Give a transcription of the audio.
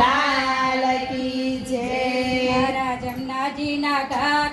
લાલ કી જય. મારા જમનાજીના ઘા